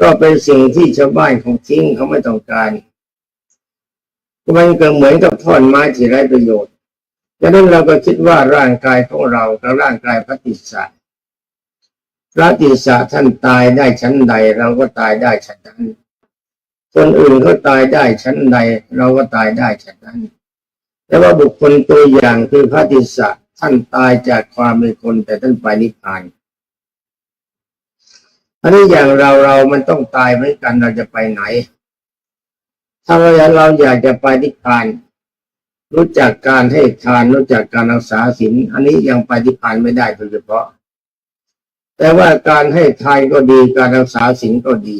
ก็เป็นสิ่งที่ชาวบ้านของทิ้งเขาไม่ต้องการ มันก็เหมือนกับท่อนไม้ที่ไร้ประโยชน์ดังนั้นเราก็คิดว่าร่างกายของเรากับร่างกายพระติสสะพระติสสะท่านตายได้ชั้นใด เราก็ตายได้ชั้นนั้น คนอื่นเขาตายได้ชั้นใด เราก็ตายได้ชั้นนั้น แต่ว่าบุคคลตัวอย่างคือพระติสสะท่านตายจากความเป็นคนแต่ท่านไปนิพพาน อันนี้อย่างเราเรามันต้องตายเหมือนกันเราจะไปไหน ถ้าเราเราอยากจะไปนิพพาน รู้จักการให้ทานรู้จักการรักษาศีลอันนี้ยังไปนิพพานไม่ได้โดยเฉพาะ แต่ว่าการให้ทานก็ดีการรักษาศีลก็ดี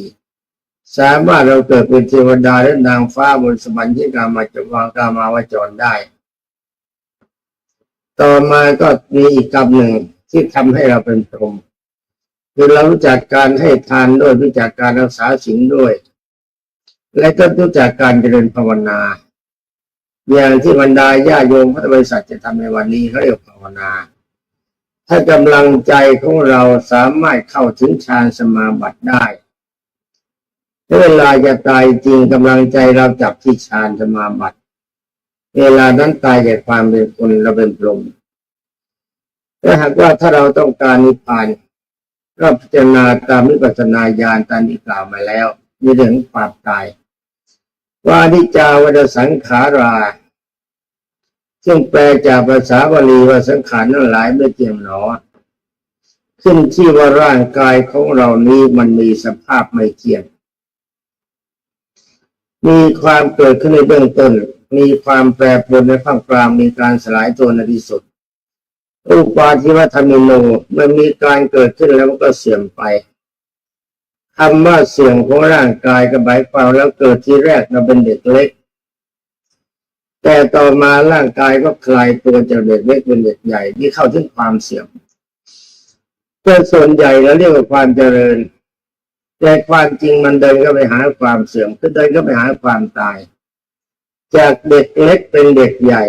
สามารถเราเกิดเป็นเทวดาและนางฟ้าบนสวรรค์ที่กามาจวางกามาวจรได้ ต่อมาก็มีอีกกรรมหนึ่งที่ทำให้เราเป็นพรหม คือเรารู้จักการให้ทานด้วยรู้จักการรักษาศีลด้วย และก็รู้จักการเจริญภาวนา อย่างที่บรรดาญาโยมพุทบริษัทจะทำในวันนี้เขาเรียกภาวนา ถ้ากำลังใจของเราสามารถเข้าถึงฌานสมาบัติได้เวลาจะตายจริงกำลังใจเราจับที่ฌานสมาบัติ เวลานั้นตายจากความเป็นคนเราเป็นพรหมถ้าหากว่าถ้าเราต้องการนิพพาน ก็พิจารณาตามวิปัสสนาญาณตามที่กล่าวมาแล้วมีเรื่องความตาย ว่านิจาวัฏสังขารา ซึ่งแปลจากภาษาบาลีว่าสังขารนั้นหลายไม่เที่ยงหนอ ขึ้นที่ว่าร่างกายของเรานี้มันมีสภาพไม่เที่ยง มีความเกิดขึ้นในเบื้องต้น มีความแปรปรวนในข้างกลางมีการสลายตัวในที่สุด อุปาทิวัฒมิโนมันมีการเกิดขึ้นแล้วมันก็เสื่อมไปคำว่าเสื่อมของร่างกายกับใบเปล่าแล้วเกิดที่แรกเราเป็นเด็กเล็ก แต่ต่อมาร่างกายก็คลายตัวจากเด็กเล็กเป็นเด็กใหญ่ที่เข้าถึงความเสื่อมเพื่อส่วนใหญ่เราเรียกว่าความเจริญ แต่ความจริงมันเดินก็ไปหาความเสื่อมคือเดินก็ไปหาความตาย จากเด็กเล็กเป็นเด็กใหญ่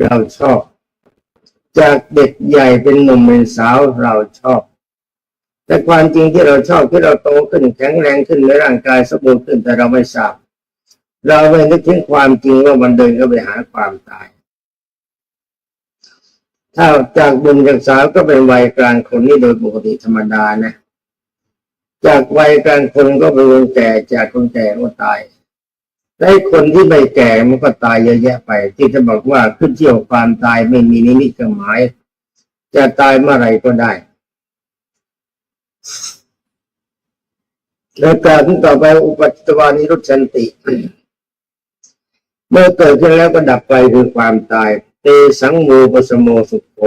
เราชอบ จากเด็กใหญ่เป็นหนุ่มเป็นสาวเราชอบ แต่ความจริงที่เราชอบที่เราโตขึ้นแข็งแรงขึ้นในร่างกายสมบูรณ์ขึ้นแต่เราไม่ทราบเราไม่นึกถึงความจริงว่ามันเดินก็ไปหาความตาย ถ้าจากบุญจากสาวก็เป็นวัยกลางคนนี่โดยปกติธรรมดานะ จากวัยกลางคนก็เป็นคนแก่จากคนแก่ก็ตาย และคนที่ไม่แก่มันก็ตายเยอะแยะไป ที่จะบอกว่าขึ้นเที่ยวความตายไม่มีนิมิตหมาย จะตายเมื่อไรก็ได้แล้วการที่ต่อไปอุปจจวานิรุชันติ เมื่อเกิดขึ้นแล้วก็ดับไปคือความตาย เตสังมูปสมโมสุขโข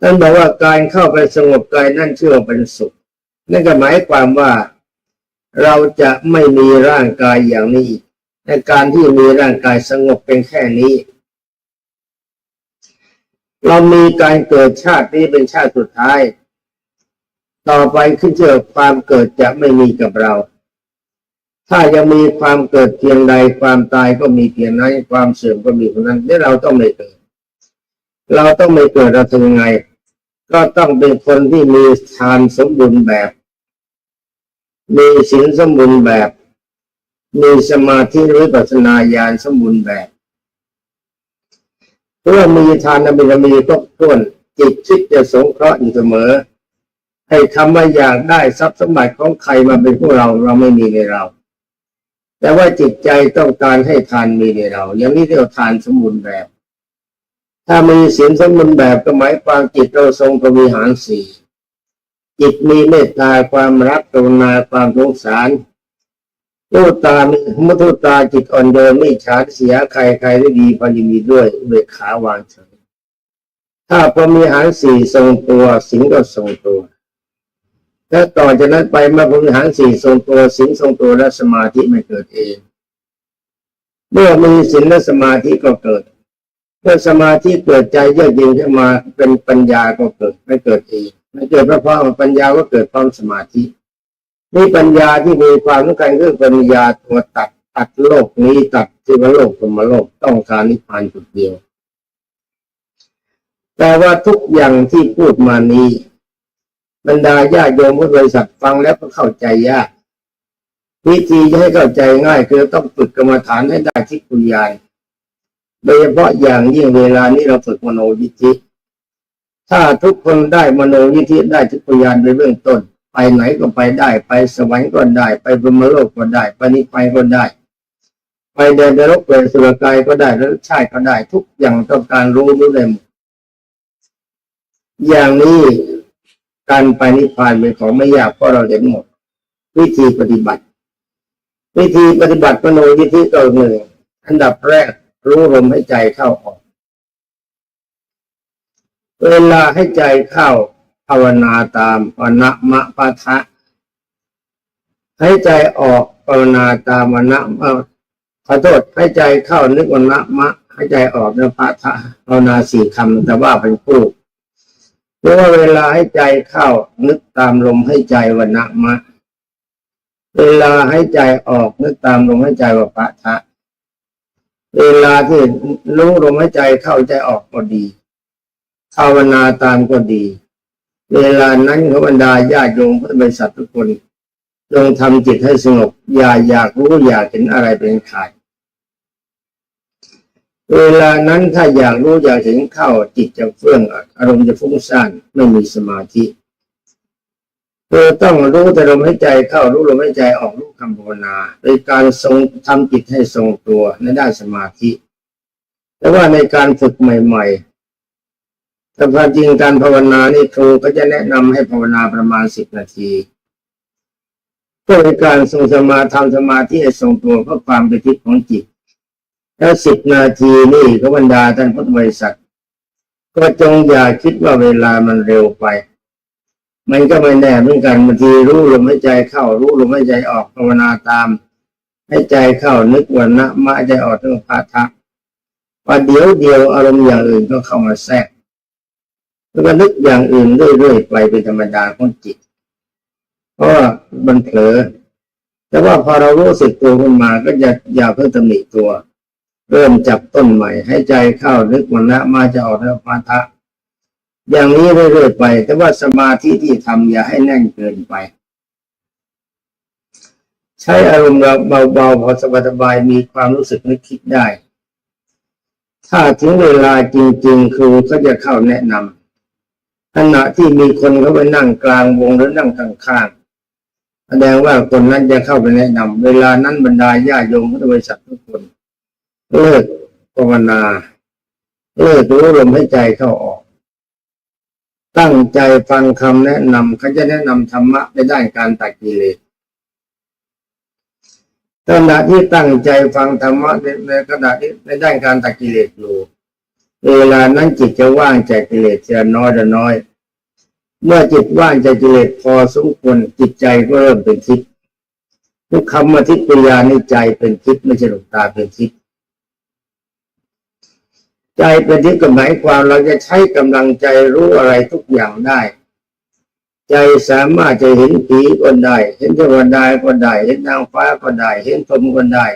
ท่านบอกว่าการเข้าไปสงบกายนั่นเชื่อเป็นสุข นั่นก็หมายความว่า เราจะไม่มีร่างกายอย่างนี้อีกในการที่มีร่างกายสงบเป็นแค่นี้ เรามีการเกิดชาตินี้เป็นชาติสุดท้าย ต่อไปขึ้นเชื่อความเกิดจะไม่มีกับเรา ถ้ายังมีความเกิดเพียงใดความตายก็มีเพียงนั้นความเสื่อมก็มีเพียงนั้นนี่เราต้องไม่เกิด เราต้องไม่เกิดเราทำยังไง ก็ต้องเป็นคนที่มีทานสมบูรณ์แบบ มีศีลสมบูรณ์แบบ มีสมาธิหรือปัสนาญาณสมบูรณ์แบบเพื่อมีทานบารมีครบถ้วนจิตคิดจะสงเคราะห์อยู่เสมอ ให้คำว่าอยากได้ทรัพย์สมบัติของใครมาเป็นพวกเราเราไม่มีในเรา แต่ว่าจิตใจต้องการให้ทานมีในเรา อย่างนี้เรียกว่าทานสมบูรณ์แบบ ถ้ามีศีลสมบูรณ์แบบก็หมายความจิตเราทรงพระวิหารสี่ จิตมีเมตตาความรักกรุณาความสงสารมุตามุทุตาจิตอ่อนโยนไม่ฉาดเสียใครใครได้ดีพอยินดีด้วยเบิกขาวางเฉยถ้าพระมีหารสี่ทรงตัวสิงก็ทรงตัวถ้าต่อจากนั้นไปเมื่อพระมีหารสี่ทรงตัวสิงทรงตัวและสมาธิไม่เกิดเอง เมื่อมีสินและสมาธิก็เกิดเมื่อสมาธิเกิดใจเยือกเย็นขึ้นมาเป็นปัญญาก็เกิดไม่เกิดเอง ไม่เกิดเพราะความปัญญาก็เกิดพร้อมสมาธินี่ปัญญาที่มีความสำคัญคือปัญญาตัวตัดตัดโลกนี้ตัดที่วโลกสมโลกต้องการนิพพานจุดเดียว แต่ว่าทุกอย่างที่พูดมานี้ บรรดาญาติโยมผู้บริษัทฟังแล้วก็เข้าใจยากวิธีจะให้เข้าใจง่าย คือต้องฝึกกรรมฐานให้ได้ที่คุยานโดยเฉพาะอย่างยิ่งเวลานี้เราฝึกมโนยิทธิ ถ้าทุกคนได้มโนยิทธิได้ที่คุยานในเบื้องต้น ไปไหนก็ไปได้ ไปสวรรค์ก็ได้ ไปบรมโลกก็ได้ไปนิพพานก็ได้ ไปแดนนรกเปรตสุรกายก็ได้แล้วชาติก็ได้ ทุกอย่างต้องการรู้รู้ได้หมดอย่างนี้การไปนิพพานเป็นของไม่ยากเพราะเราเห็นหมด วิธีปฏิบัติ วิธีปฏิบัติมโนยิทธิตัวหนึ่งอันดับแรกรู้ลมให้ใจเข้าออก เวลาให้ใจเข้าภาวนาตามวนะมะปะทะให้ใจออกภาวนาตามวนะขอโทษให้ใจเข้านึกวนะมะให้ใจออกนึกปะทะภาวนาสี่คำแต่ว่าเป็นคู่หรือว่าเวลาให้ใจเข้านึกตามลมให้ใจวนะมะ เวลาให้ใจออกนึกตามลมให้ใจวปะทะ เวลาที่รู้ลมใหายใจเข้าใจออกก็ดี ภาวนาตามก็ดี เวลานั้นขบรรดาญาติโยมพุทธบริษัททุกคนจงทำจิตให้สงบอย่าอยากรู้อยากเห็นอะไรเป็นขาดเวลานั้นถ้าอยากรู้อยากเห็นเข้าจิตจะเฟื่องอารมณ์จะฟุ้งซ่านไม่มีสมาธิเธอต้องรู้แต่ลมหายใจเข้ารู้ลมหายใจออกรู้คำภาวนาโดยการทรงทำจิตให้ทรงตัวในด้านสมาธิ แต่ว่าในการฝึกใหม่ ๆ แต่ความจริงการภาวนานี่ครูก็จะแนะนำให้ภาวนาประมาณสิบนาทีเพื่อเป็นการทรงสมาทำสมาธิทรงตัวเพื่อความเป็นทิพย์ของจิต แล้วสิบนาทีนี่ก็บรรดาท่านพุทธบริษัทก็จงอย่าคิดว่าเวลามันเร็วไป มันก็ไม่แน่เหมือนกันบางทีรู้ลมหายใจเข้ารู้ลมหายใจออกภาวนาตามให้ใจเข้านึกวันนะมาใจออกถึงพาทะว่าเดี๋ยวเดียวอารมณ์อย่างอื่นก็เข้ามาแทรก แล้วก็นึกอย่างอื่นเรื่อยๆไปเป็นธรรมดาของจิต เพราะว่ามันเผลอ แต่ว่าพอเรารู้สึกตัวขึ้นมาก็จะอย่าเพิ่งตำหนิตัว เริ่มจับต้นใหม่ ให้ใจเข้านึกวันนะมาจะออกถึงพาทะ อย่างนี้เรื่อยๆไป แต่ว่าสมาธิที่ทำอย่าให้แน่นเกินไป ใช้อารมณ์เบาๆพอสบายๆมีความรู้สึกนึกคิดได้ ถ้าถึงเวลาจริง ๆ ครูก็จะเข้าแนะนำ ขณะที่มีคนเขาไปนั่งกลางวงหรือนั่งข้างๆแสดงว่าคนนั้นจะเข้าไปแนะนำเวลานั้นบรรดาญาโยมพุทธบริษัททุกคน เลิกภาวนา เลิกรู้ลมให้ใจเข้าออก ตั้งใจฟังคำแนะนำเขาจะแนะนำธรรมะในด้านการตัดกิเลสขณะที่ตั้งใจฟังธรรมะในในขณะที่ในด้านการตัดกิเลสอยู่ เวลานั้นจิตจะว่างจากกิเลสจะน้อยจะน้อย เมื่อจิตว่างจากกิเลสพอสมควรจิตใจก็เริ่มเป็นทิพย์ทุกคำมาทิพยาในใจเป็นทิพย์ไม่ใช่หลงตาเป็นทิพย์ใจเป็นทิพย์ก็หมายความเราจะใช้กำลังใจรู้อะไรทุกอย่างได้ ใจสามารถจะเห็นผีก็ได้ เห็นเทวดาก็ได้ เห็นนางฟ้าก็ได้ เห็นพรหมก็ได้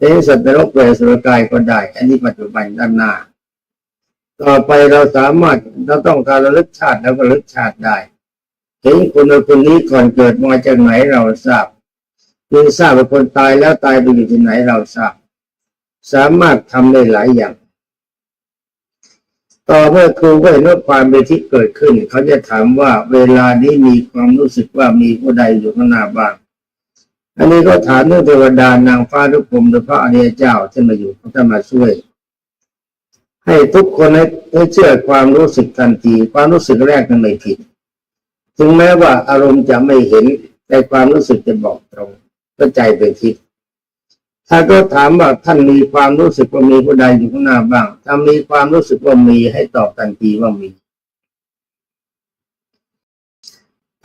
เห็นสัตว์นรกเปรตสุรกายก็ได้ อันนี้ปัจจุบันด้านหน้า ต่อไปเราสามารถเราต้องการระลึกชาติแล้วก็ระลึกชาติได้เห็นคนคนนี้ก่อนเกิดมาจากไหนเราทราบยังทราบว่าคนตายแล้วตายไปอยู่ที่ไหนเราทราบ สามารถทำได้หลายอย่าง ต่อเมื่อครูก็เห็นว่าความเป็นทิพย์เกิดขึ้น เขาจะถามว่าเวลานี้มีความรู้สึกว่ามีผู้ใดอยู่ข้างหน้าบ้างอันนี้ก็ถามเรื่องเทวดานางฟ้าทุกภูมิหรือพระอริยเจ้าที่มาอยู่เขาจะมาช่วย ให้ทุกคนให้เชื่อความรู้สึกทันที ความรู้สึกแรกนั้นไม่ผิด ถึงแม้ว่าอารมณ์จะไม่เห็นแต่ความรู้สึกจะบอกตรงก็ใจเป็นทิพย์ถ้าก็ถามว่าท่านมีความรู้สึกว่ามีผู้ใดอยู่ข้างหน้าบ้าง ถ้ามีความรู้สึกว่ามีให้ตอบทันทีว่ามี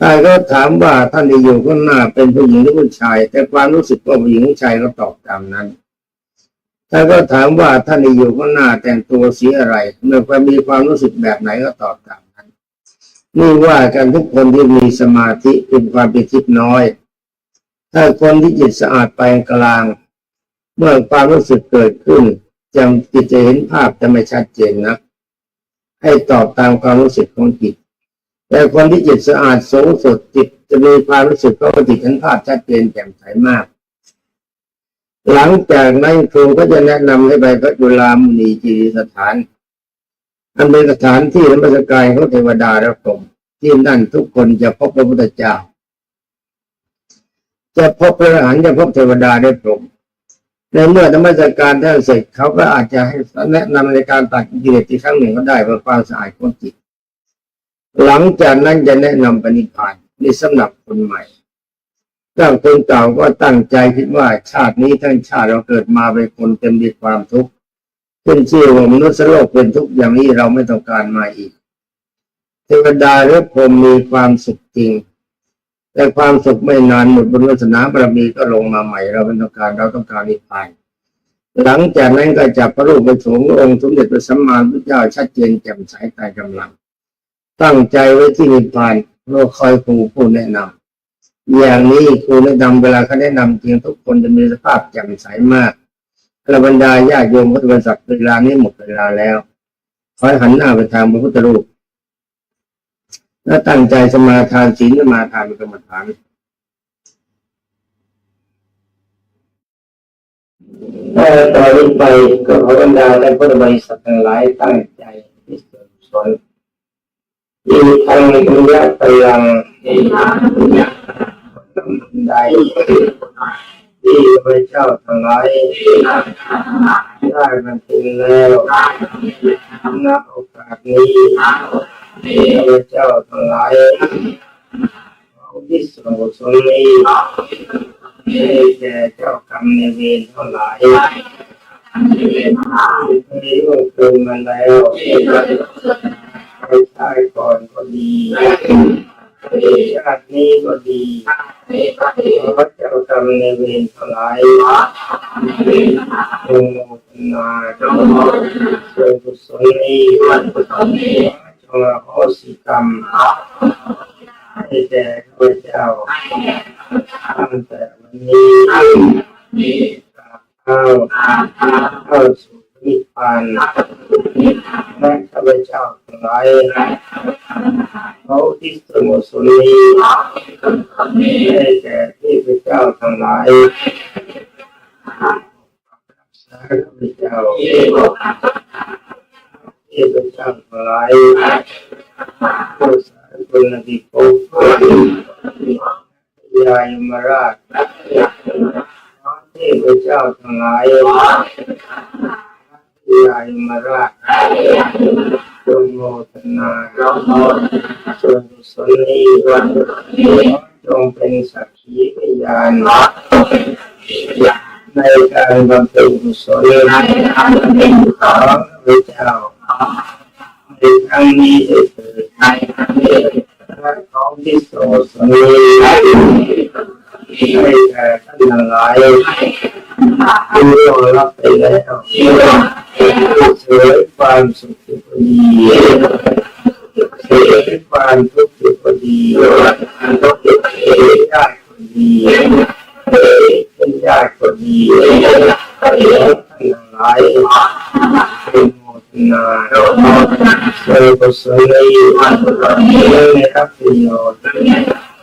ถ้าก็ถามว่าท่านที่อยู่ข้างหน้าเป็นผู้หญิงหรือผู้ชาย แต่ความรู้สึกว่าผู้หญิงผู้ชายก็ตอบตามนั้น ถ้าก็ถามว่าท่านที่อยู่ข้างหน้าแต่งตัวสีอะไรเมื่อความมีความรู้สึกแบบไหนก็ตอบตามนั้นนี่ว่ากันทุกคนที่มีสมาธิเป็นความเป็นทิพน้อย ถ้าคนที่จิตสะอาดไปกลาง เมื่อความรู้สึกเกิดขึ้นจำจิตจะเห็นภาพจะไม่ชัดเจนนะให้ตอบตามความรู้สึกของจิต แต่คนที่จิตสะอาดสูงสุดจิตจะมีความรู้สึกก็จิตเห็นภาพชัดเจนแจ่มใสมาก หลังจากนั้นครูก็จะแนะนำให้ไปพระจุฬามณีจีสถาน อันเป็นสถานที่นมัสการของเทวดาและพรหมที่นั่นทุกคนจะพบพระพุทธเจ้า จะพบพระอรหันต์จะพบเทวดาได้พรหมในเมื่อนมัสการท่านเสร็จเขาก็อาจจะให้แนะนำในการตัดกิเลสที่ครั้งหนึ่งก็ได้เพื่อความสะอาดของจิต หลังจากนั้นจะแนะนำปณิพพานนี่สำหรับคนใหม่ ตั้งคนเก่าก็ตั้งใจคิดว่าชาตินี้ทั้งชาติเราเกิดมาเป็นคนเต็มด้วยความทุกข์ขึ้นชื่อว่ามนุษย์โลกเป็นทุกข์อย่างนี้เราไม่ต้องการมาอีก เทวดาหรือพรหมมีความสุขจริง แต่ความสุขไม่นานหมดบุญวาสนาบารมีก็ลงมาใหม่ เราไม่ต้องการเราต้องการนิพพานหลังจากนั้นก็จับพระรูปไปถงองค์สมเด็จพระสัมมาสัมพุทธเจ้าชัดเจนแจ่มใสตายกำลัง ตั้งใจไว้ที่นิพพานเราคอยครูผู้แนะนำ อย่างนี้ครูแนะนำเวลาเขาแนะนำจริงทุกคนจะมีสภาพแจ่มใสมากพระบรรดาญาติโยมพุทธบริษัทเวลานี้หมดเวลาแล้วขอให้หันหน้าไปทางพระพุทธรูปและตั้งใจสมาทานศีลสมาทานเป็นกรรมฐานแต่ตอนี้ไปก็ขอบรรดาและพุทธบริษัททั้งหลายตั้งใจที่สุดสนอีกทางปุญญาพลัง อีกทางปุญญาใดที่พระเจ้าทั้งหลายได้บรรลุแล้วณโอกาสนี้พระเจ้าทั้งหลายเอาที่สงบสนนี้ให้แก่เจ้ากรรมในายเวรทั้งหลายที่ล่วงเกินมาแล้วไปชาตินก็ดีชาตินี้ก็ดีขอเจ้ากรรมในายเวรทั้งหลายจงโมทนาจงกุศลนี้จงอโหสิกรรมให้แก่ข้าพเจ้าตั้งแต่วันนี้เข้าเข้าสู่ นิพพานและข้าพเจ้าทั้งหลายเขาที่สมุสุนีให้แก่ที่พระเจ้าทั้งหลายสาข้าพเจ้าที่พระเจ้าทั้งหลายผู้สาธุนติภพยายมราชที่พระเจ้าทั้งหลาย ยายมราชจงโมทนาส่วนกุศลนี้จงเป็นสักขีพยานในการบำเพ็ญกุศลของพระเจ้าในครั้งนี้ได้เกิดพระของที่โสสนีให้แก่ท่านหลาย ที่ร่วงรับไปแล้วเสวยความสุขที่พอดีเสวย